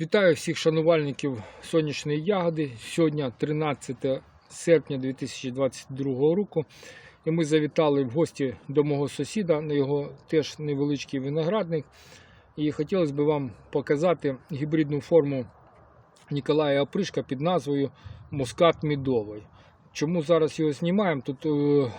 Вітаю всіх шанувальників сонячної ягоди. Сьогодні 13 серпня 2022 року. І ми завітали в гості до мого сусіда на його теж невеличкий виноградник. І хотілося б вам показати гібридну форму Ніколая Опришка під назвою Мускат Мідовий. Чому зараз його знімаємо? Тут е,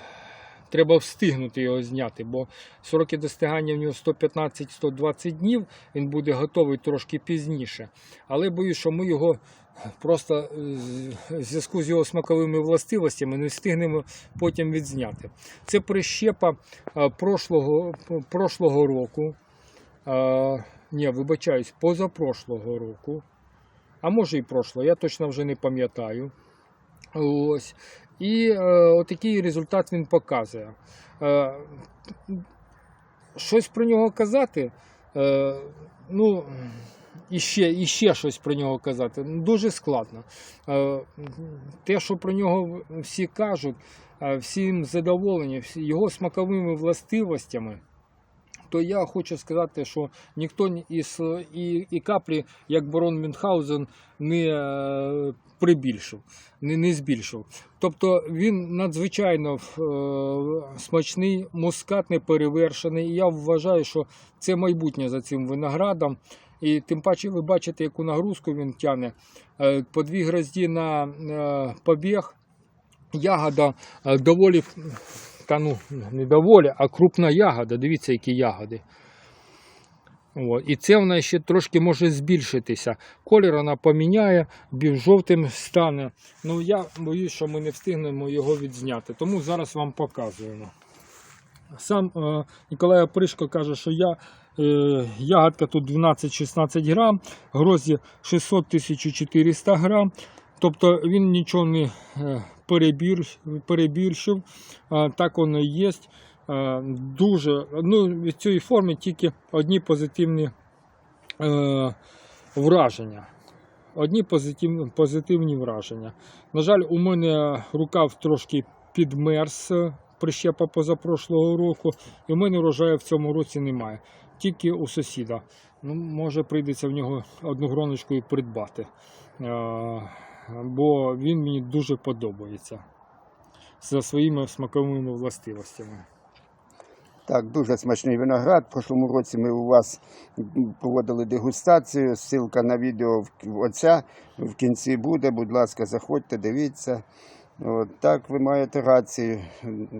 треба встигнути його зняти, бо сроки достигання в нього 115-120 днів, він буде готовий трошки пізніше. Але боюсь, що ми його просто е, в зв'язку з його смаковими властивостями не встигнемо потім відзняти. Це прищепа е, прошлого, прошлого року. Е, Ні, вибачаюсь, позапрошлого року. А може і прошлого, я точно вже не пам'ятаю. Ось. І е, отакий результат він показує. Е, щось про нього казати, е, ну, і ще, і ще щось про нього казати дуже складно. Е, те, що про нього всі кажуть, е, всім задоволені, його смаковими властивостями. То я хочу сказати, що ніхто із і, і каплі, як барон Мюнхгаузен, не е, прибільшив, не, не збільшив. Тобто він надзвичайно е, смачний, мускатний, перевершений. І я вважаю, що це майбутнє за цим виноградом. І тим паче ви бачите, яку нагрузку він тягне. Е, По дві грозді на е, побіг. Ягода доволі, та ну, не доволі, а крупна ягода. Дивіться, які ягоди. От. І це вона ще трошки може збільшитися. Колір вона поміняє, більш жовтим стане. Ну я боюсь, що ми не встигнемо його відзняти. Тому зараз вам показуємо. Сам е, Ніколай Опришко каже, що я, е, ягодка тут 12-16 грам, грозі 600-1400 грам. Тобто він нічого не е, перебільшив. Так воно і є. Дуже, ну, від цієї форми тільки одні позитивні е, враження. Одні позитивні, позитивні враження. На жаль, у мене рукав трошки підмерз прищепа позапрошлого року, і в мене врожаю в цьому році немає. Тільки у сусіда. Ну, може, прийдеться в нього одну гроночку і придбати. Е, бо він мені дуже подобається за своїми смаковими властивостями. Так, дуже смачний виноград. В прошлому році ми у вас проводили дегустацію. Ссылка на відео в- оця в кінці буде. Будь ласка, заходьте, дивіться. От, так, ви маєте рацію.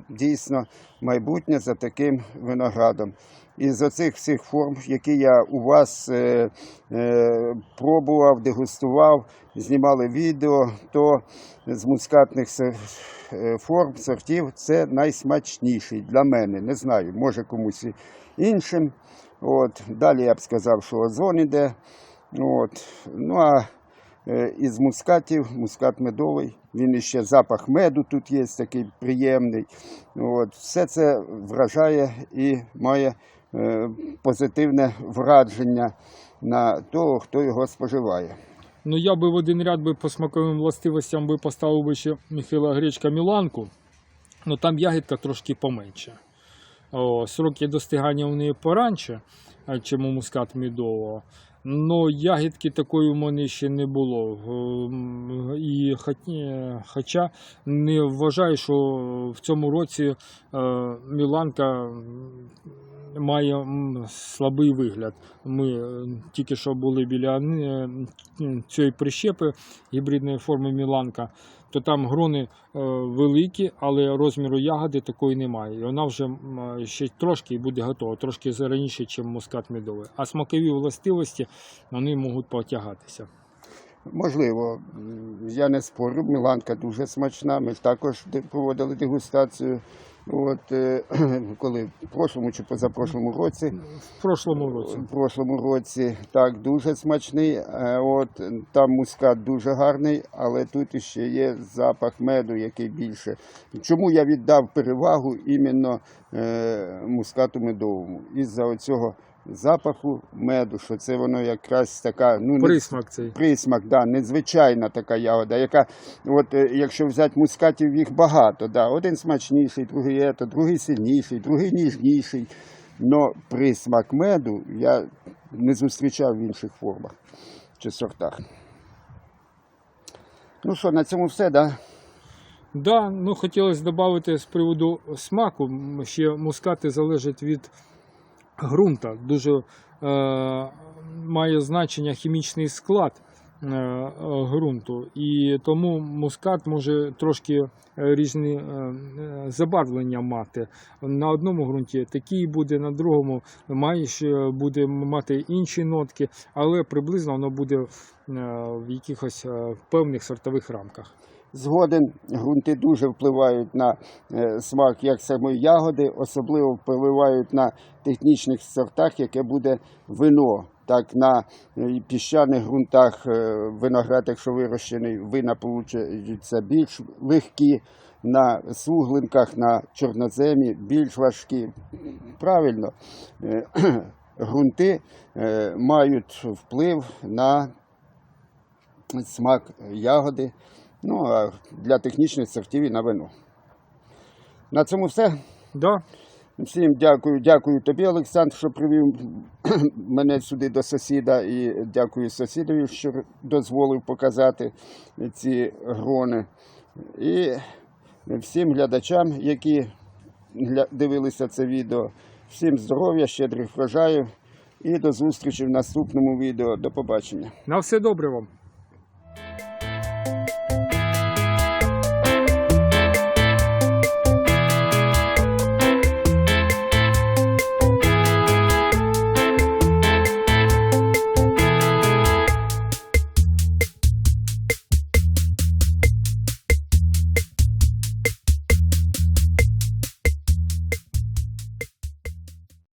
Дійсно, майбутнє за таким виноградом. Із оцих всіх форм, які я у вас е, е, пробував, дегустував, знімали відео, то з мускатних е, форм, сортів це найсмачніший для мене. Не знаю, може комусь іншим. От. Далі я б сказав, що озон іде. От. Ну а е, із мускатів, мускат медовий. Він іще запах меду тут є такий приємний. От. Все це вражає і має е, позитивне враження на того, хто його споживає. Ну, я би в один ряд би по смаковим властивостям би поставив би ще Михайла Гречка Міланку, але там ягідка трошки поменше. О, сроки достигання у неї поранше, чим у мускат мідового. Но ягідки такої у мене ще не було. Ем, І е, хоча не вважаю, що в цьому році е, Міланка має слабий вигляд. Ми е, тільки що були біля е, цієї прищепи гібридної форми Міланка, то там грони е, великі, але розміру ягоди такої немає. І вона вже ще трошки буде готова, трошки раніше, ніж мускат медовий. А смакові властивості вони можуть потягатися. Можливо, я не спорю, Міланка дуже смачна. Ми також проводили дегустацію. От, е, коли в прошлому чи позапрошлому році. В прошлому році. В прошлому році так дуже смачний. Е, От там мускат дуже гарний, але тут іще є запах меду, який більше. Чому я віддав перевагу іменно е, мускату медовому? Із-за оцього запаху меду, що це воно якраз така ну Присмак цей. присмак, да, незвичайна така ягода, яка, от е, якщо взяти мускатів, їх багато. Да, один смачніший, другий ето, другий сильніший, другий ніжніший. Но присмак меду я не зустрічав в інших формах. чи сортах. Ну що, на цьому все, да? Да, ну хотілося додати з приводу смаку. Ще мускати залежать від ґрунта. Дуже е, має значення хімічний склад е, е, ґрунту. І тому мускат може трошки е, різні е, е, забарвлення мати. На одному ґрунті такий буде, на другому має буде мати інші нотки, але приблизно воно буде е, в якихось е, певних сортових рамках. Згоден, ґрунти дуже впливають на е, смак як самої ягоди, особливо впливають на технічних сортах, яке буде вино. Так, на е, піщаних ґрунтах е, виноград, якщо вирощений, вина получаються більш легкі, на суглинках, на чорноземі більш важкі. Правильно, ґрунти мають вплив на смак ягоди. Ну, а для технічних сортів і на вино. На цьому все. Да, Всім дякую. Дякую тобі, Олександр, що привів мене сюди до сусіда. І дякую сусідові, що дозволив показати ці грони. І всім глядачам, які дивилися це відео. Всім здоров'я, щедрих врожаїв і до зустрічі в наступному відео. До побачення. на все добре вам.